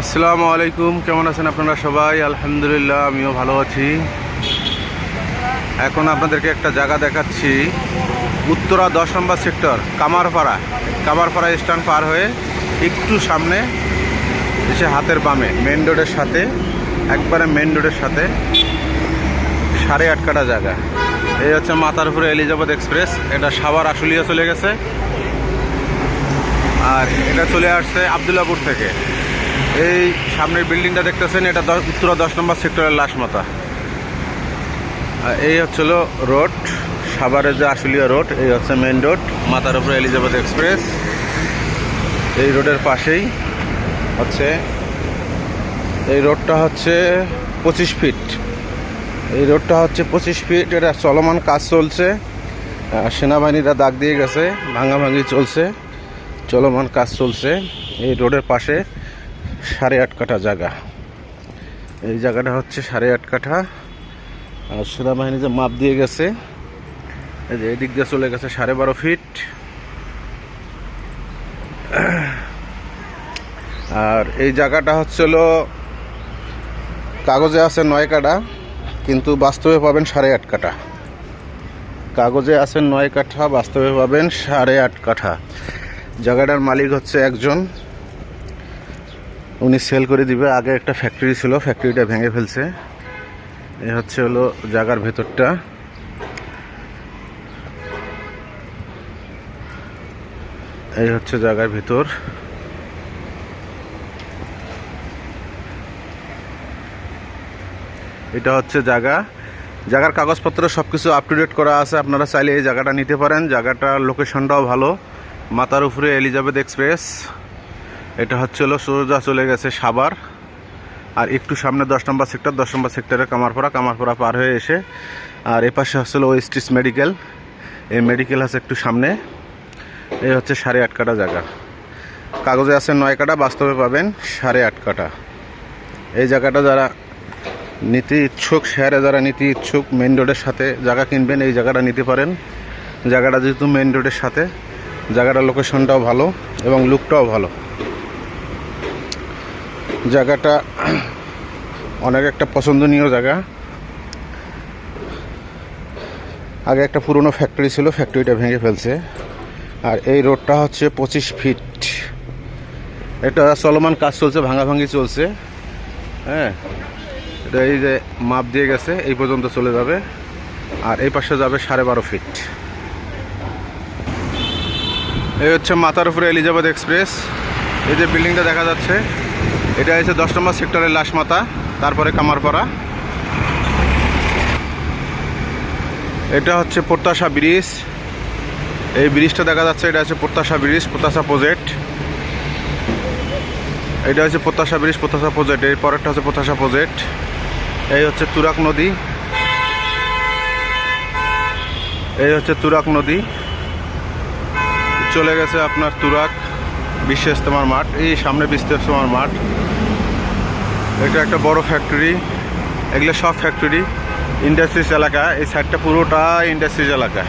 আসসালামু আলাইকুম, কেমন আছেন আপনারা সবাই? আলহামদুলিল্লাহ, আমিও ভালো আছি। এখন আপনাদেরকে একটা জায়গা দেখাচ্ছি। উত্তরা দশ number sector, Kamarpara. Kamarpara stand পার হয়ে একটু সামনে এসে হাতের বামে মেন রোডের সাথে, একবারে মেন রোডের সাথে সাড়ে আট কাটা জায়গা। এই হচ্ছে মাথার উপরে এলিজাবেথ এক্সপ্রেস, এটা সাভার আশুলিয়া চলে গেছে। আর এটা চলে আসছে আবদুল্লাপুর থেকে। এই সামনের বিল্ডিংটা দেখতেছেন, এটা উত্তরা দশ নম্বর সেক্টরের লাশমাতা এই হচ্ছিল রোড সাভারের যে আশুলিয়া রোড, এই হচ্ছে মেন রোড মাথার উপরে এলিজাবেথ এক্সপ্রেস। এই রোডের পাশেই হচ্ছে, এই রোডটা হচ্ছে পঁচিশ ফিট। এই রোডটা হচ্ছে পঁচিশ ফিট, এটা চলমান কাজ চলছে। সেনাবাহিনীরা দাগ দিয়ে গেছে, ভাঙাভাঙি চলছে, চলমান কাজ চলছে। এই রোডের পাশে সাড়ে আট কাঠা জায়গা। এই জায়গাটা হচ্ছে সাড়ে আট কাঠা। আর সেনাবাহিনী যে মাপ দিয়ে গেছে, এই যে এদিক দিয়ে চলে গেছে সাড়ে বারো ফিট। আর এই জায়গাটা হচ্ছিল কাগজে আছে নয় কাঠা, কিন্তু বাস্তবে পাবেন সাড়ে আট কাঠা। কাগজে আছে নয় কাঠা, বাস্তবে পাবেন সাড়ে আট কাঠা। জায়গাটার মালিক হচ্ছে একজন উনি সেল করে দিবে। আগে একটা ফ্যাক্টরি ছিল ফ্যাক্টরিটা ভেঙে ফেলছে। এ হচ্ছে হলো জায়গার ভেতরটা। এই হচ্ছে জায়গার ভিতর। এটা হচ্ছে জায়গা। জায়গার কাগজপত্র সব কিছু আপ টু ডেট করা আছে। আপনারা চাইলে এই জায়গাটা নিতে পারেন। জায়গাটার লোকেশনটাও ভালো। মাথার উপরে এলিজাবেথ এক্সপ্রেস এটা হচ্ছে হলো সোজা চলে গেছে সাবার আর একটু সামনে দশ নম্বর সেক্টর দশ নম্বর সেক্টরে কামারপাড়া কামারপাড়া পার হয়ে এসে, আর এ পাশে হচ্ছে হলো ওয়েস্টিস মেডিকেল এই মেডিকেল আছে একটু সামনে। এই হচ্ছে সাড়ে আট কাটা জায়গা। কাগজে আছে নয় কাটা, বাস্তবে পাবেন সাড়ে আট কাটা। এই জায়গাটা যারা নিতে ইচ্ছুক শেয়ারে যারা নিতে ইচ্ছুক মেন রোডের সাথে জায়গা কিনবেন, এই জায়গাটা নিতে পারেন। জায়গাটা যেহেতু মেন রোডের সাথে, জায়গাটার লোকেশনটাও ভালো এবং লুকটাও ভালো। জায়গাটা অনেক একটা পছন্দনীয় জায়গা। আগে একটা পুরনো ফ্যাক্টরি ছিল ফ্যাক্টরিটা ভেঙে ফেলছে। আর এই রোডটা হচ্ছে পঁচিশ ফিট এটা চলমান কাজ চলছে, ভাঙাভাঙি চলছে। হ্যাঁ এটা এই যে মাপ দিয়ে গেছে, এই পর্যন্ত চলে যাবে। আর এই পাশে যাবে সাড়ে বারো ফিট এই হচ্ছে মাথার উপরে এলিজাবেথ এক্সপ্রেস। এই যে বিল্ডিংটা দেখা যাচ্ছে এটা হচ্ছে দশ নম্বর সেক্টরের লাশমাতা তারপরে কামারপাড়া। এটা হচ্ছে প্রত্যাশা ব্রিজ। এই ব্রিজটা দেখা যাচ্ছে, এটা হচ্ছে প্রত্যাশা ব্রিজ, প্রত্যাশা প্রজেক্ট। এটা হচ্ছে প্রত্যাশা ব্রিজ, প্রত্যাশা প্রজেক্ট। এর পরেরটা হচ্ছে প্রত্যাশা প্রজেক্ট। এই হচ্ছে তুরাক নদী। এই হচ্ছে তুরাক নদী। চলে গেছে আপনার তুরাক বিশ্ব ইস্তেমার মাঠ। এই সামনে বিশ্ব ইস্তেমার মাঠ। এটা একটা বড় ফ্যাক্টরি এগুলো সব ফ্যাক্টরি ইন্ডাস্ট্রিজ এলাকা, এই সাইডটা পুরোটা ইন্ডাস্ট্রিজ এলাকা।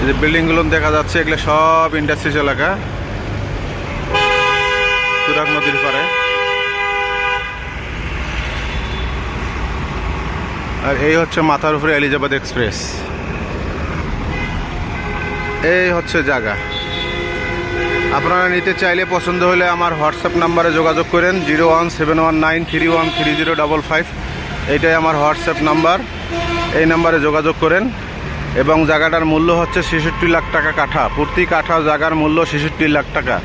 এই যে বিল্ডিংগুলো দেখা যাচ্ছে, এগুলো সব ইন্ডাস্ট্রিজ এলাকা। তুরাগ নদীর পারে আর এই হচ্ছে মাথার উপরে এলিজাবেথ এক্সপ্রেস। এই হচ্ছে জায়গা। আপনারা নিতে চাইলে পছন্দ হলে আমার হোয়াটসঅ্যাপ নাম্বারে যোগাযোগ করেন, zero one seven one nine three one three zero double five. এইটাই আমার হোয়াটসঅ্যাপ নাম্বার। এই নাম্বারে যোগাযোগ করেন এবং জায়গাটার মূল্য হচ্ছে ছেষট্টি লাখ টাকা কাঠা। প্রতি কাঠা জায়গার মূল্য ছেষট্টি লাখ টাকা।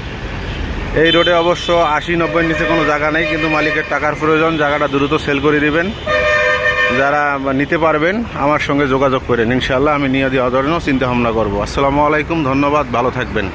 এই রোডে অবশ্য আশি নব্বই নিচে কোনো জায়গা নেই, কিন্তু মালিকের টাকার প্রয়োজন, জায়গাটা দ্রুত সেল করে দিবেন। যারা নিতে পারবেন, আমার সঙ্গে যোগাযোগ করেন। ইনশাল্লাহ আমি নিয়ে দেওয়ার জন্য চিন্তা ভাবনা করব। আসসালামু আলাইকুম, ধন্যবাদ, ভালো থাকবেন।